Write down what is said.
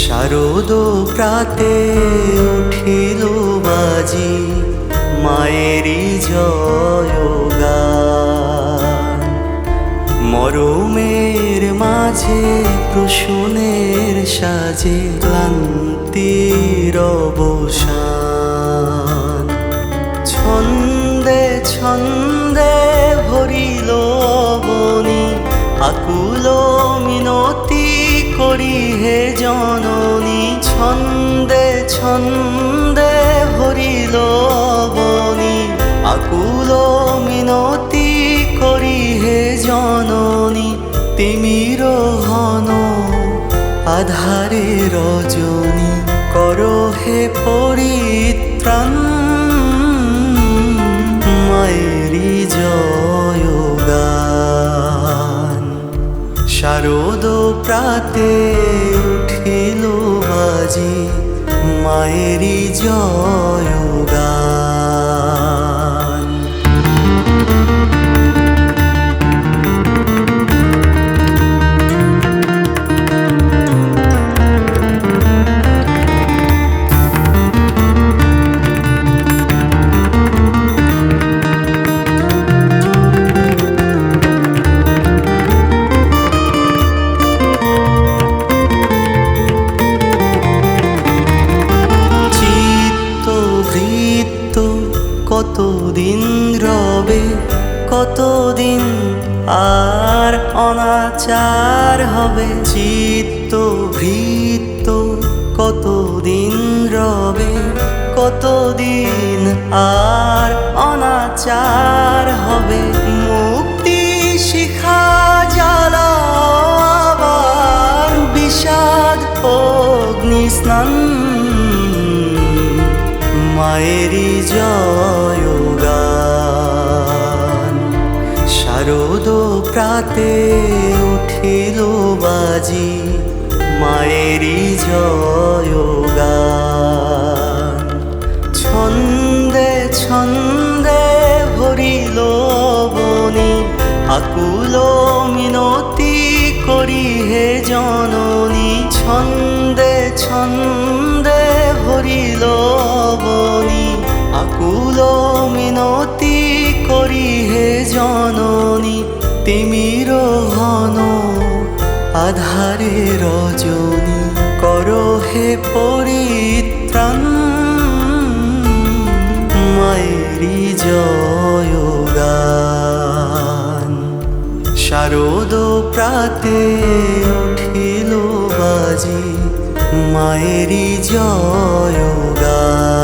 শারদ প্রাতে উঠিল বাজি মায়েরই জয়গান। মরমের মাঝে প্রসূনের সাজে ক্লান্তির অবসান। ছন্দে ছন্দে ভরিল বনি, আকুল মিনতি করি হে জননী। ছন্দে ছন্দে ভরিল বনি, আকুল মিনতি করি হে জননী। তিমির ঘন আধারে রজনী। করো হে পরিত্রাণ মায়েরি জয়গান। শারদ প্রাতে উঠিল বাজি মায়েরি জয়গান কতদিন রবে, কতদিন আর অনাচার হবে? চিত্ত বৃত্ত কতদিন রবে, কতদিন আর অনাচার হবে? মুক্তি শিখা আবার বিষাদ, অগ্নি স্নান মায়েরি জয়গান শারদ প্রাতে উঠিল বাজি মায়েরি জয়গান ছন্দে ছন্দে ভরিল বনি, আকুল মিনতি করি হে জননী। ছন্দে ছন্দে আকুল মিনতি করি হে জননী, তিমির ঘন আধারে রজনী, করো হে পরিত্রাণ। মায়েরি জয়গান। শারদ প্রাতে উঠিল বাজি মায়েরি জয়গান।